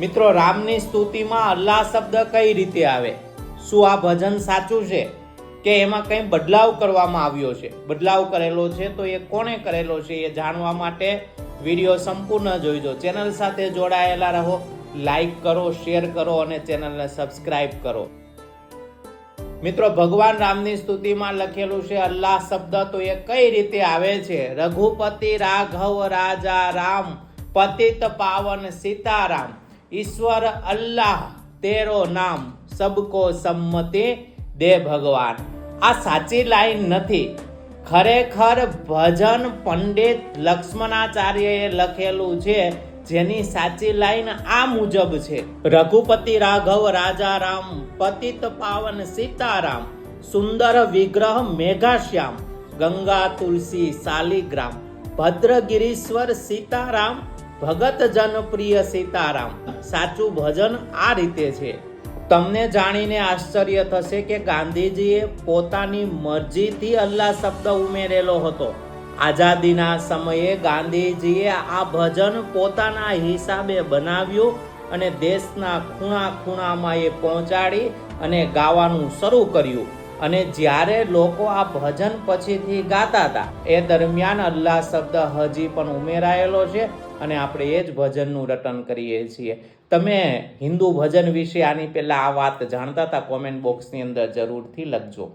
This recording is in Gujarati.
મિત્રો, રામની સ્તુતિમાં અલ્લાહ શબ્દ કઈ રીતે આવે? શું આ ભજન સાચું છે? કે એમાં કંઈ બદલાવ કરવામાં આવ્યો છે? બદલાવ કરેલો છે તો એ કોણે કરેલો છે એ જાણવા માટે વીડિયો સંપૂર્ણ જોઈજો. ચેનલ સાથે જોડાયેલા રહો, લાઈક કરો, શેર કરો અને ચેનલને સબસ્ક્રાઇબ કરો. મિત્રો, ભગવાન રામની સ્તુતિમાં લખેલું છે, અલ્લાહ શબ્દ તો એ કઈ રીતે આવે છે? રઘુપતિ રાઘવ રાજા રામ, પતિત પાવન સીતારામ. ઈશ્વર અલ્લાહ, તેરો નામ, સબકો સંમતિ દે ભગવાન. આ સાચી લાઈન નથી. ખરેખર ભજન પંડિત લક્ષ્મણાચાર્યએ લખેલું છે, જેની સાચી લાઈન આ મુજબ છે. રઘુપતિ રાઘવ રાજા રામ પતિત પાવન સીતારામ, સુંદર વિગ્રહ મેઘાશ્યામ, ગંગા તુલસી શાલિગ્રામ ભદ્રગિરીશ્વર સીતારામ ભગત જનપ્રિય સીતારામ, સાચું ભજન આ રીતે છે. તમને જાણીને આશ્ચર્ય થશે કે ગાંધીજીએ પોતાની મરજીથી અલ્લાહ શબ્દ ઉમેરેલો હતો. આઝાદીના સમયે ગાંધીજીએ આ ભજન પોતાના હિસાબે બનાવ્યું અને દેશના ખૂણા ખૂણામાં એ પહોંચાડી અને ગાવાનું શરૂ કર્યું. અને જ્યારે લોકો આ ભજન પછીથી ગાતા હતા, એ દરમિયાન અલ્લાહ શબ્દ હજી પણ ઉમેરાયેલો છે અને આપણે એ જ ભજનનું રટન કરીએ છીએ. તમે હિન્દુ ભજન વિશે આની પહેલાં આ વાત જાણતા હતા? કોમેન્ટ બોક્સની અંદર જરૂરથી લખજો.